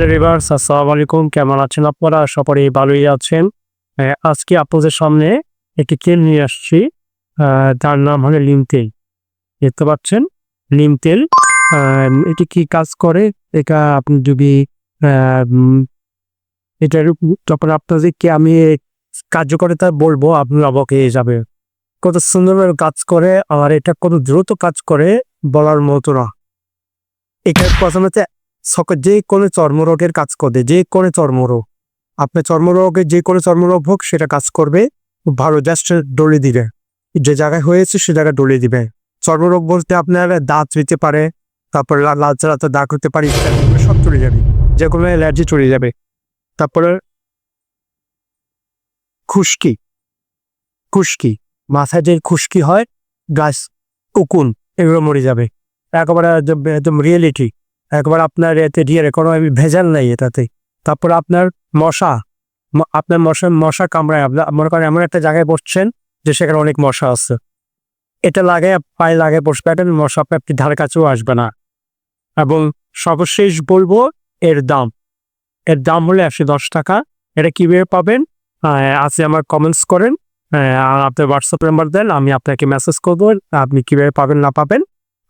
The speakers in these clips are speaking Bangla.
হ্যালো রিভার্স, আসসালামু আলাইকুম। কেমন আছেন আপনারা? সকলেই ভালোই আছেন। আজকে আপনাদের সামনে একটি তেল নিয়ে আসছি। তার নাম হলো লিম তেল। দেখতে পাচ্ছেন? লিম তেল এটি কি কাজ করে? এটা আপনি যদি এটার যখন আপনাদেরকে আমি কার্যকারিতা বলব আপনি অবাক হয়ে যাবে। কত সুন্দরভাবে কাজ করে, আর এটা কত দ্রুত কাজ করে, বলার মতো না। প্রথমত সকল যে কোনো চর্মরোগের কাজ করবে যে কোনো চর্মরোগ। আপনার চর্মরোগের যে কোনো চর্মরোগ হোক, সেটা কাজ করবে, ভালো জাস্ট ডলে দিবে। যে জায়গায় হয়েছে, সে জায়গায় ডলে দিবে। চর্মরোগ বলতে আপনার দাঁত হইতে পারে, তারপর লা- লাল চালাতে দাগ হতে পারে সব চলে যাবে। যে কোনো অ্যালার্জি চলে যাবে। তারপরে খুশকি। খুশকি। মাথায় যে খুশকি হয় গাছ উকুন, এগুলো মরে যাবে। একেবারে একদম রিয়েলিটি একবার আপনার এতে দিয়ে কোনো ভেজাল নাই এটাতে। তারপর আপনার মশা আপনার মশা মশা কামড়ায় আপনার মনে করেন এমন একটা জায়গায় বসছেন যে সেখানে অনেক মশা আছে। এটা লাগে পায়ে লাগে বসবে, একটা মশা আপনি ধারে কাছেও আসবে না। এবং সর্বশেষ বলব, এর দাম। এর দাম হলে একশো দশ টাকা। এটা কীভাবে পাবেন? আছে আমার কমেন্টস করেন। আর আপনার হোয়াটসঅ্যাপ নাম্বার দেন, আমি আপনাকে মেসেজ করব, আপনি কীভাবে পাবেন না পাবেন।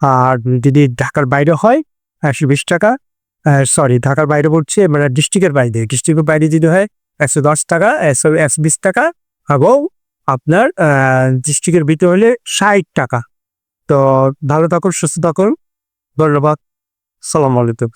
আর যদি ঢাকার বাইরে হয় একশো বিশ টাকা। সরি ঢাকার বাইরে পড়ছে মানে ডিস্ট্রিক্টের বাইরে। ডিস্ট্রিক্টের বাইরে যদি হয়, একশো দশ টাকা, একশো একশো বিশ টাকা এবং আপনার ডিস্ট্রিক্টের ভিতরে হলে ষাট টাকা। তো ভালো থাকুন, সুস্থ থাকুন। ধন্যবাদ। সালাম আলাইকুম।